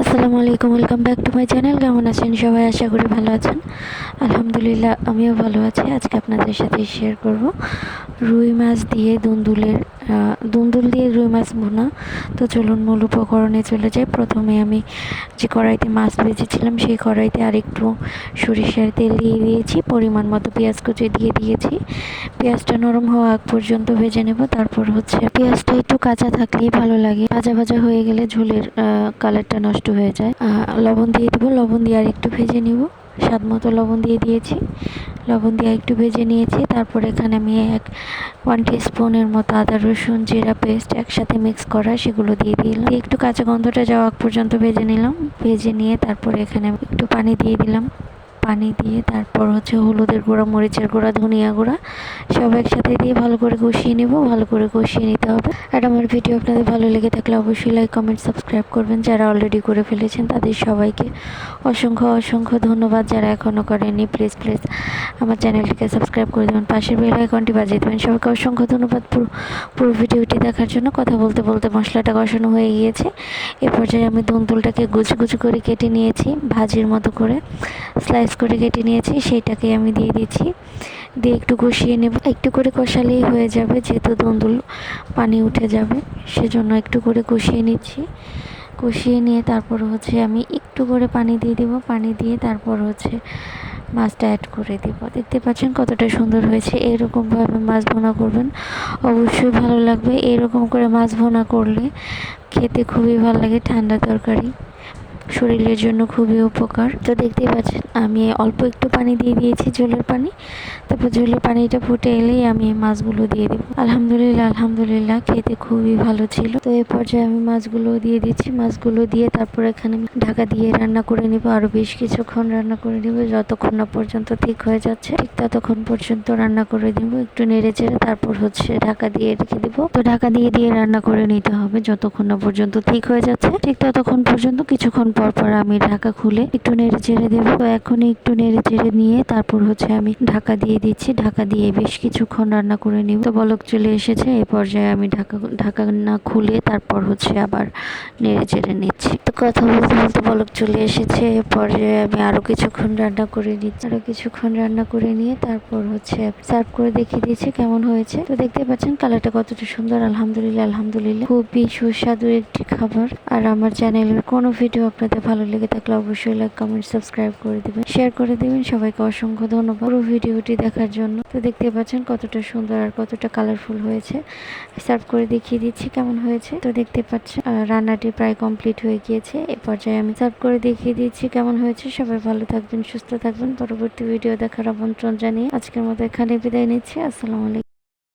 আসসালামু আলাইকুম, welcome back to my channel. কেমন আছেন সবাই? আশা করি ভালো আছেন। আলহামদুলিল্লাহ, আমিও ভালো আছি। আজকে আপনাদের সাথে শেয়ার করব। রুই মাছ দিয়ে দুন্দুলের দুন্দুল দিয়ে রুই মাছ বোনা তো চলুন মূল উপকরণে চলে যাই। প্রথমে আমি যে কড়াইতে মাছ ভেজেছিলাম, সেই কড়াইতে আরেকটু সরিষার তেল দিয়ে দিয়েছি। পরিমাণ মতো পেঁয়াজ কুচি দিয়ে দিয়েছি। পেঁয়াজটা নরম হওয়া আগ পর্যন্ত ভেজে নেব। তারপর হচ্ছে পেঁয়াজটা একটু কাঁচা থাকলেই ভালো লাগে। ভাজা ভাজা হয়ে গেলে ঝোলের কালারটা নষ্ট হয়ে যায়। লবণ দিয়ে দেবো। লবণ দিয়ে আর একটু ভেজে নেব। স্বাদ মতো লবণ দিয়ে দিয়েছি। লবণ দিয়ে একটু ভেজে নিয়েছি। তারপর এখানে আমি এক ওয়ান স্পুনের মতো আদা, রসুন, জিরা পেস্ট একসাথে মিক্স করা, সেগুলো দিয়ে দিলাম। একটু কাঁচা গন্ধটা যাওয়া পর্যন্ত ভেজে নিলাম। ভেজে নিয়ে তারপরে এখানে একটু পানি দিয়ে দিলাম। পানি দিয়ে, তারপর হচ্ছে হলুদের গুঁড়া, মরিচের গুঁড়া, ধনিয়া গুঁড়া, সব একসাথে দিয়ে ভালো করে কষিয়ে নেব, ভালো করে কষিয়ে নিতে হবে। আর আমার ভিডিও আপনাদের ভালো লেগে থাকলে অবশ্যই লাইক কমেন্ট সাবস্ক্রাইব করবেন। যারা অলরেডি করে ফেলেছেন, তাদের সবাইকে অসংখ্য অসংখ্য ধন্যবাদ। যারা এখনও করেনি প্লিজ প্লিজ আমার চ্যানেলটিকে সাবস্ক্রাইব করে দেবেন পাশের বেল আইকনটি বাজিয়ে দেবেন। সবাইকে অসংখ্য ধন্যবাদ পুরো ভিডিওটি দেখার জন্য। কথা বলতে বলতে মশলাটা কষানো হয়ে গিয়েছে। এ পর্যায়ে আমি দুন্দুলটাকে গুছ গুছ করে কেটে নিয়েছি, ভাজির মতো করে। স্লাইস করে কেটে নিয়েছি সেইটাকে আমি দিয়ে দিচ্ছি। দিয়ে একটু কষিয়ে নেব। একটু করে কষালেই হয়ে যাবে, যেহেতু দুন্দুল পানি উঠে যাবে, সেজন্য একটু করে কষিয়ে নিচ্ছি। কষিয়ে নিয়ে তারপর হচ্ছে আমি একটু করে পানি দিয়ে দেব। পানি দিয়ে তারপর হচ্ছে মাছটা অ্যাড করে দেব। দেখতে পাচ্ছেন কতটা সুন্দর হয়েছে। এরকমভাবে মাছ ভোনা করবেন। অবশ্যই ভালো লাগবে। এরকম করে মাছ ভোনা করলে খেতে খুবই ভালো লাগে, ঠান্ডা তরকারি। শরীরের জন্য খুবই উপকার। তো দেখতেই পাচ্ছেন, আমি অল্প একটু পানি দিয়ে দিয়েছি ঝোলের পানি। তারপর ঝোলের পানিটা ফুটে এলেই আমি মাছগুলো দিয়ে দেবো। আলহামদুলিল্লাহ আলহামদুলিল্লাহ, খেতে খুবই ভালো ছিল। তো এই পর্যায়ে আমি মাছগুলো দিয়ে দিচ্ছি। মাছগুলো দিয়ে তারপর এখানে ঢাকা দিয়ে রান্না করে নিব। আরও বেশ কিছুক্ষণ রান্না করে নিব। যতক্ষণ না পর্যন্ত ঠিক হয়ে যাচ্ছে, ঠিক ততক্ষণ পর্যন্ত রান্না করে দিব একটু নেড়ে চেড়ে তারপর হচ্ছে ঢাকা দিয়ে রেখে দেবো। তো ঢাকা দিয়ে দিয়ে রান্না করে নিতে হবে। যতক্ষণ না পর্যন্ত ঠিক হয়ে যাচ্ছে, ঠিক ততক্ষণ পর্যন্ত কিছুক্ষণ পর পর আমি ঢাকা খুলে একটু নেড়ে চেড়ে দেবো। তো এখন একটু নেড়ে চেড়ে নিয়ে তারপর হচ্ছে আমি ঢাকা দিয়ে দিচ্ছি। ঢাকা দিয়ে বেশ কিছুক্ষণ রান্না করে নিব। তো বলক চলে এসেছে, এ পর্যায়ে আমি ঢাকা ঢাকা না খুলে তারপর হচ্ছে আবার নেড়ে চেড়ে নিচ্ছি। তো কথা বলতে বলতে বলক চলে এসেছে, এ পর্যায়ে আমি আরও কিছুক্ষণ রান্না করে নিচ্ছি। আরও কিছুক্ষণ রান্না করে নিয়ে তারপর হচ্ছে সার্ভ করে দেখিয়ে দিয়েছি কেমন হয়েছে। তো দেখতে পাচ্ছেন কালারটা কতটা সুন্দর, আলহামদুলিল্লাহ আলহামদুলিল্লাহ। খুবই সুস্বাদু একটি খাবার। আর আমার চ্যানেলের কোনো ভিডিও আপনাদের ভালো লেগে থাকলে অবশ্যই লাইক কমেন্ট সাবস্ক্রাইব করে দিবেন শেয়ার করে দিবেন। সবাইকে অসংখ্য ধন্যবাদ পুরো ভিডিওটি দেখার জন্য। তো দেখতে পাচ্ছেন কতটা সুন্দর আর কতটা কালারফুল হয়েছে। সার্ভ করে দেখিয়ে দিচ্ছি কেমন হয়েছে। তো দেখতে পাচ্ছেন রান্নাটি প্রায় কমপ্লিট হয়ে গিয়েছে। এ পর্যায়ে আমি সার্ভ করে দেখিয়ে দিচ্ছি কেমন হয়েছে। সবাই ভালো থাকবেন, সুস্থ থাকবেন। পরবর্তী ভিডিও দেখার আমন্ত্রণ জানিয়ে আজকের মতো এখানে বিদায় নিচ্ছি। আসসালামু আলাইকুম।